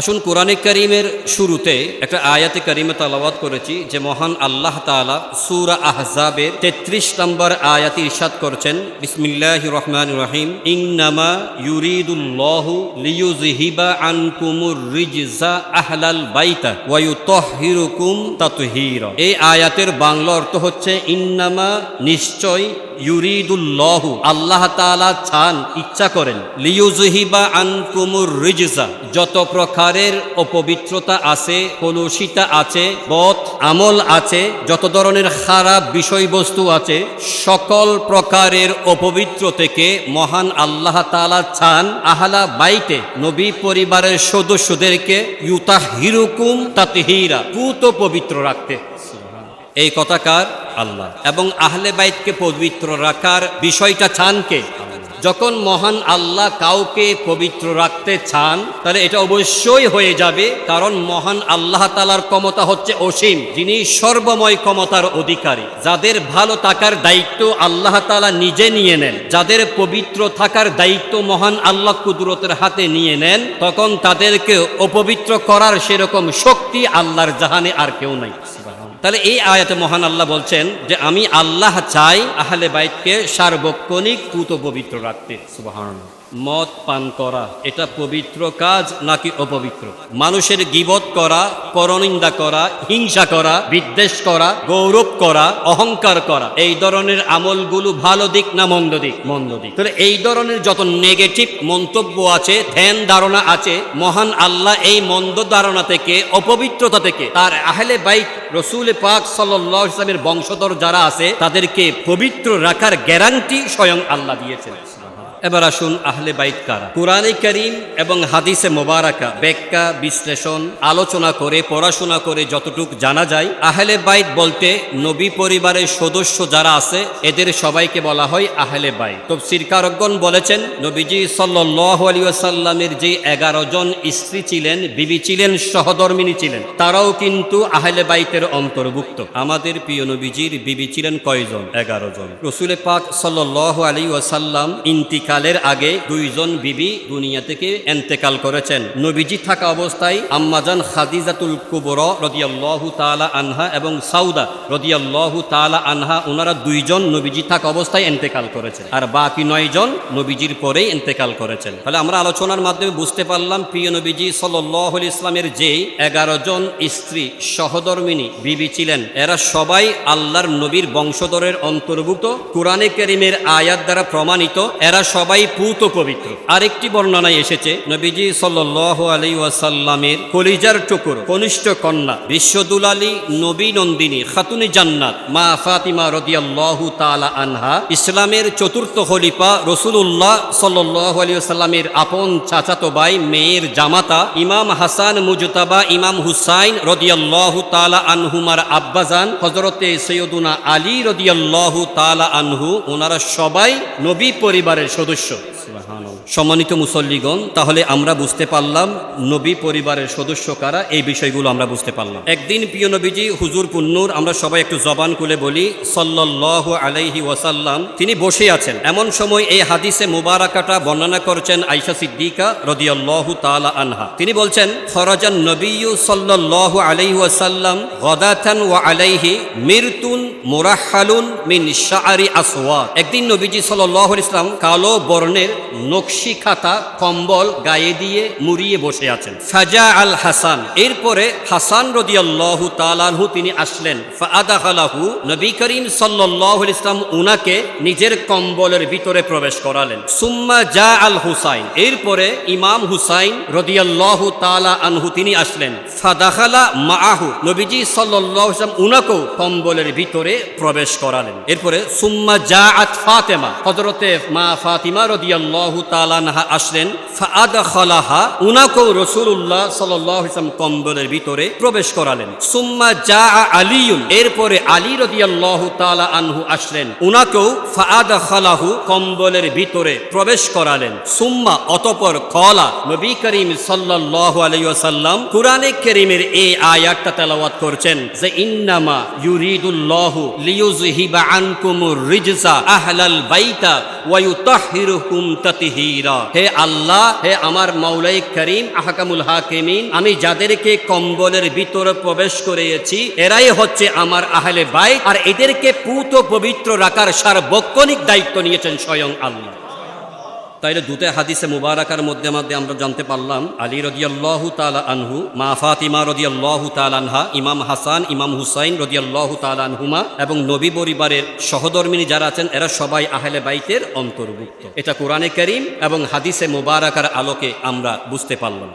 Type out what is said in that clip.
আসুন কোরআনে করিমের শুরুতে একটা আয়াতে করিমে তালাবাদ করেছি যে মহান আল্লাহ তাআলা সূরা আহজাবের 33 নম্বর আয়াতি ইরশাদ করছেন, বিসমিল্লাহির রহমানির রহিম, ইন্নামা ইউরিদুল্লাহু লিয়ুযহিবা আনকুমুর রিজজা আহলাল বাইতা ওয়া ইউতাহহিরুকুম তাতহীরা। এই আয়াতের বাংলা অর্থ হচ্ছে, ইন্নামা নিশ্চয় ইউরিদুল্লাহু, আল্লাহ তাআলা চান, ইচ্ছা করেন। লিয়ুজহিবা আনকুমুর রিজজা, যত প্রকারের অপবিত্রতা আছে, কলুষিতা আছে, বদ আমল আছে, যত ধরনের খারাপ বিষয়বস্তু আছে, সকল প্রকারের অপবিত্র থেকে মহান আল্লাহ তাআলা চান, আহলা বাইতে, নবী পরিবারের সদস্যদেরকে ইউতা হিরুকুম তাতহীরা, পুত পবিত্র রাখতে। এই কথাকার আল্লাহ। এবং আহলে বাইতকে পবিত্র রাখার বিষয়টা চান কে? যখন মহান আল্লাহ কাউকে পবিত্র রাখতে চান, তাহলে এটা অবশ্যই হয়ে যাবে, কারণ মহান আল্লাহ তালার ক্ষমতা হচ্ছে অসীম, যিনি সর্বময় ক্ষমতার অধিকারী। যাদের ভালো থাকার দায়িত্ব আল্লাহ তালা নিজে নিয়ে নেন, যাদের পবিত্র থাকার দায়িত্ব মহান আল্লাহ কুদরতের হাতে নিয়ে নেন, তখন তাদেরকে অপবিত্র করার সেরকম শক্তি আল্লাহর জাহানে আর কেউ নাই। তাহলে এই আয়াতে মহান আল্লাহ বলছেন যে আমি আল্লাহ চাই আহলে বাইতকে সার্বক্ষণিক কুত পবিত্র রাখতে সুবাহান মদ পান করা, এটা পবিত্র কাজ নাকি অপবিত্র? মানুষের গিবত করা, পরনিন্দা করা, হিংসা করা, বিদ্বেষ করা, গৌরব করা, অহংকার করা, এই ধরনের আমলগুলো ভালো দিক না মন্দ দিক? মন্দ দিক। তাহলে এই ধরনের যত নেগেটিভ মন্তব্য আছে, ধ্যান ধারণা আছে, মহান আল্লাহ এই মন্দ ধারণা থেকে, অপবিত্রতা থেকে, তার আহলে বাইত রসুল পাক সাল্লাহ ইসলামের বংশধর যারা আছে, তাদেরকে পবিত্র রাখার গ্যারান্টি স্বয়ং আল্লাহ দিয়েছেন। এবার আসুন আহলে বাইত কারা। কোরআনে করিম এবং হাদিসে মোবারকা, ব্যাখ্যা, বিশ্লেষণ, আলোচনা করে, পড়াশোনা করে যতটুক জানা যায়, আহলে বাইত বলতে নবী পরিবারের সদস্য যারা আছে, এদের সবাইকে বলা হয় আহলে বাইত। তো সিরকারজ্ঞন বলেছেন, নবীজি সাল্লাহ আলী আসাল্লামের যে এগারো জন স্ত্রী ছিলেন, বিবি ছিলেন, সহধর্মিনী ছিলেন, তারাও কিন্তু আহলে বাইতের অন্তর্ভুক্ত। আমাদের প্রিয় নবীজির বিবি ছিলেন কয়জন? এগারো জন। রসুলে পাক সাল্লাহ আলী ওয়াসাল্লাম ইন্তিকা কালের আগে দুইজন বিবি দুনিয়া থেকে এন্তেকাল করেছেন। নবীজি থাকা অবস্থায় আম্মাজান খাদিজাতুল কুবর রদিয়াল্লাহু তালা আনহা এবং সাউদা রদিয়াল্লাহু তালা আনহা ওনারা দুইজন নবীজি থাকা অবস্থায় এন্তেকাল করেছেন। আর বাকি নয় জন নবীজির পরেই এন্তেকাল করেছেন। তাহলে আমরা আলোচনার মাধ্যমে বুঝতে পারলাম, প্রিয় নবীজি সাল্লাহ ইসলামের যে এগারো জন স্ত্রী সহধর্মিনী বিবি ছিলেন, এরা সবাই আল্লাহর নবীর বংশধরের অন্তর্ভুক্ত। কোরআনে করিমের আয়াত দ্বারা প্রমাণিত, এরা সবাই পুত পবিত্র। আরেকটি বর্ণনায় এসেছে, নবীজি সাল্লাহ আলী ওয়াসাল্লামের কলিজার টুকুর, কনিষ্ঠ কন্যা, বিশ্বদুলালী নবী নন্দিনী, খাতুনি জান্নাত, মা ফাতিমা রদিয়াল্লাহু তালা আনহা, ইসলামের চতুর্থ খলিফা রসুল্লাহ সাল্লাহ আলী সাল্লামের আপন চাচাতো ভাই, মেয়ের জামাতা, ইমাম হাসান মুজতাবা, ইমাম হুসাইন রদিয়াল্লাহু তালা আনহুমার আব্বাজান হজরতে সৈয়দুনা আলী রদিয়াল্লাহু তালা আনহু, ওনারা সবাই নবী পরিবারের সদস্য। সম্মানিত মুসল্লিগণ তাহলে আমরা বুঝতে পারলাম নবী পরিবারের সদস্য কারা এই বিষয়গুলো আমরা বুঝতে পারলাম। একদিন প্রিয় নবীজি হুজুর পুন্নুর আমরা সবাই একটু জবান খুলে বলি সাল্লাহ আলাইহি ওয়াসাল্লাম তিনি বসে আছেন। এমন সময় এই হাদিসে মুবারাকাটা বর্ণনা করছেন আইসা সিদ্দিকা রদিয়াল্লাহু তালা আনহা। তিনি বলছেন ফরাজান নবীয় সাল্লাহ আলাইহি ওয়াসাল্লাম গদাথান ওয়া আলাইহি মিরতুন মুরাহালুন মিন শাআরি আসওয়া একদিন নবীজি সাল্লাহ ইসলাম কালো বর্ণের নকশি খাতা, কম্বল গায়ে দিয়ে মুড়িয়ে বসে আছেন। ফাজা আল হাসান। এরপরে হাসান রদিয়াল্লাহু তালানহু তিনি আসলেন। ফাদাহালাহু নবী করিম সাল্লাহ ইসলাম উনাকে নিজের কম্বলের ভিতরে প্রবেশ করালেন। সুম্মা জা আল হুসাইন। এরপরে ইমাম হুসাইন রদিয়াল্লাহু তালা আনহু তিনি আসলেন। ফাদাখালা মাহু নবীজি সাল্লাহ ইসলাম উনাকেও কম্বলের ভিতরে প্রবেশ করালেন। এরপরে সুম্মা জা আত ফাতেমা। হজরতে মা ফাতিমা রদিয়াল্লাহু তালানহা আসলেন ফাদ খলাহা উনাকেও রসুল্লাহ সাল্লাম কম্বলের ভিতরে প্রবেশ করালেন। সুম্মা জা আলিউন এরপরে আলী রদিয়াল্লাহ তালা আনহু আসলেন, উনাকেও ফাদ খালাহু কম্বলের ভিতরে প্রবেশ করালেন। সুম্মা, অতপর কলা, নবী করিম সাল্লাহ আলাইসাল্লাম কুরআনে করিমের এই আয়াতটা তেলাওয়াত করছেন যে, ইন্নামা ইউরিদুল্লাহু লিয়ুজহিবা আনকুমুর রিজসা আহলাল বাইতা ওয়া হে আল্লাহ, হে আমার মাওলাই করিম, আহকামুল হাকিমিন, আমি যাদেরকে কম্বলের ভিতরে প্রবেশ করিয়েছি, এরাই হচ্ছে আমার আহলে ভাই আর এদেরকে পুত পবিত্র রাখার সার্বক্ষণিক দায়িত্ব নিয়েছেন স্বয়ং আল্লাহ। তাইলে দুতে হাদিসে মুবারাকার মধ্যে মধ্যে আমরা জানতে পারলাম, আলী রদিয়াল্লাহু তালা আনহু, মা ফাতিমা তাল আনহা, ইমাম হাসান, ইমাম হুসাইন রদিয়াল্লাহ তাল আনহুমা এবং নবী পরিবারের সহধর্মিনী যারা আছেন, এরা সবাই আহলে বাইতের অন্তর্ভুক্ত। এটা কোরআনে করিম এবং হাদিসে মুবারাকার আলোকে আমরা বুঝতে পারলাম।